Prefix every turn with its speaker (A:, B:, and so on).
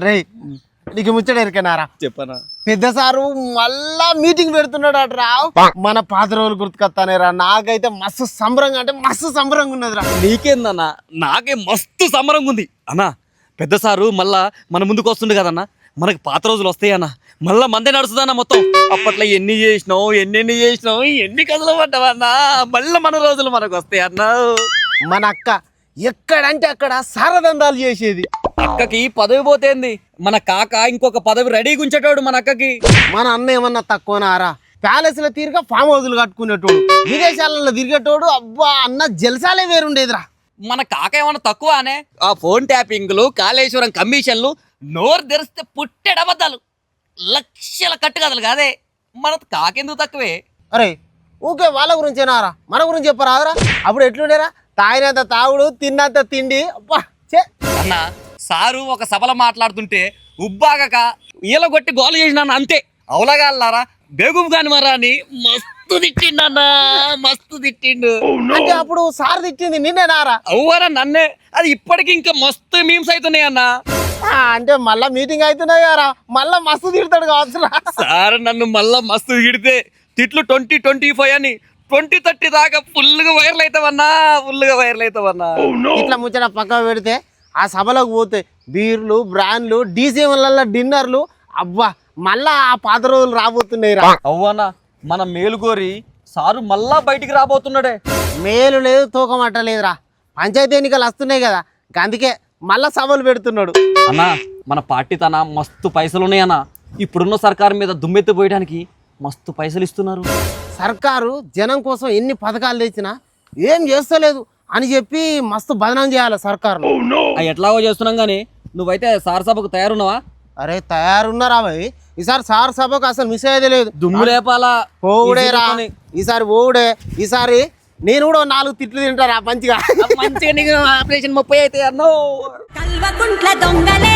A: అరే నీకు ముచ్చట ఎరికనారా?
B: చెప్పనా?
A: పెద్ద సారు మళ్ళా మీటింగ్ పెడుతున్నాడు అట్రా మన పాత రోజులు గుర్తుకొస్తానేరా నాకైతే మస్తు సంబరంగా అంటే మస్తు సంబరంగా ఉన్నదిరా
B: నీకేందన్నా? నాకే మస్తు సమరంగా ఉంది. అన్నా పెద్ద సారు మళ్ళా మన ముందుకు వస్తుండే కదన్నా? మనకి పాత రోజులు వస్తాయన్నా మళ్ళా మందే నడుస్తుందన్న మొత్తం. అప్పట్లో ఎన్ని చేసినావు ఎన్నెన్ని చేసినావు ఎన్ని కథలు పడ్డావన్నా మళ్ళీ మన రోజులు మనకు వస్తాయి అన్నా.
A: మన అక్క ఎక్కడంటే అక్కడ సారదందాలు చేసేది.
B: అక్కకి పదవి పోతేంది మన కాక ఇంకొక పదవి రెడీగా ఉంచేటోడు మన అక్కకి.
A: మన అన్న ఏమన్నా తక్కువనారా ప్యాలెస్లో తీరిగా ఫామ్ హౌస్లు కట్టుకునేటోడు. విదేశాలలో తిరిగేటోడు అబ్బా అన్న జల్సాలే వేరుండేదిరా
B: మన కాక ఏమన్నా తక్కువ అనే ఆ ఫోన్ ట్యాపింగ్లు కాళేశ్వరం కమిషన్లు నోరు తెరిస్తే పుట్టెడబద్దాలు లక్షల కట్టుకథలు కాదే. మన కాకెందుకు తక్కువే?
A: అరే ఊకే వాళ్ళ గురించేనారా మన గురించి చెప్పరాదురా? అప్పుడు ఎట్లుండేరా? తాగినంత తాగుడు తిన్నంత తిండి అబ్బా చే
B: అన్న సారు ఒక సభలో మాట్లాడుతుంటే ఉబ్బాగక ఈల కొట్టి గోల చేసినాను అంతే. అవులగాళ్ళారా బేగుం కాని మరా అని మస్తు తిట్టిండన్నా మస్తు తిట్టిండు.
A: అంటే అప్పుడు సార్ తిట్టింది నిన్నేనారా
B: అవ్వరా నన్నే? అది ఇప్పటికి ఇంకా మస్తు మీమ్స్ అవుతున్నాయి అన్న.
A: అంటే మళ్ళా మీటింగ్ అవుతున్నాయి కదా మళ్ళా మస్తు తిడతాడు కావచ్చురా
B: సార్ నన్ను మళ్ళా మస్తు తిడితే తిట్లు ట్వంటీ ట్వంటీ ఫైవ్ అని ట్వంటీ థర్టీ దాకా ఫుల్గా వైరల్ అవుతావన్నా ఫుల్గా వైరల్ అవుతావన్నా.
A: ఇట్లా ముచ్చట పక్క పెడితే ఆ సభలోకి పోతే బీర్లు బ్రాండ్లు డీసీఎంల డిన్నర్లు. అబ్బా మళ్ళా ఆ పాత రోజులు రాబోతున్నాయి రా.
B: అవ్వనా మన మేలుగోరి సారు మళ్ళా బయటికి రాబోతున్నాడే.
A: మేలు లేదు తూకమట్ట లేదురా. పంచాయతీ ఎన్నికలు వస్తున్నాయి కదా అందుకే మళ్ళా సభలు పెడుతున్నాడు.
B: అన్నా మన పార్టీ తన మస్తు పైసలు ఉన్నాయన్నా ఇప్పుడున్న సర్కారు మీద దుమ్మెత్తి పోయడానికి మస్తు పైసలు ఇస్తున్నారు.
A: సర్కారు జనం కోసం ఎన్ని పథకాలు తెచ్చినా ఏం చేస్తలేదు. అని చెప్పి మస్తు బదనం చేయాలి సర్కారు
B: అవి ఎట్లాగో చేస్తున్నాం కానీ నువ్వైతే సార్ సభకు తయారున్నావా?
A: అరే తయారున్నారా భయ్? ఈసారి సార్ సభకు అసలు మిస్ అయ్యేది లేదు
B: దుమ్ము లేపాలా?
A: పోవుడే రా. ఈసారి పోవుడే. ఈసారి నేను కూడా నాలుగు తిట్లు తింటారా మంచిగా?
B: మంచిగా నీకు ఆపరేషన్ ముప్పై అయితే అన్నో.
C: కల్వకుంట్ల దొంగలే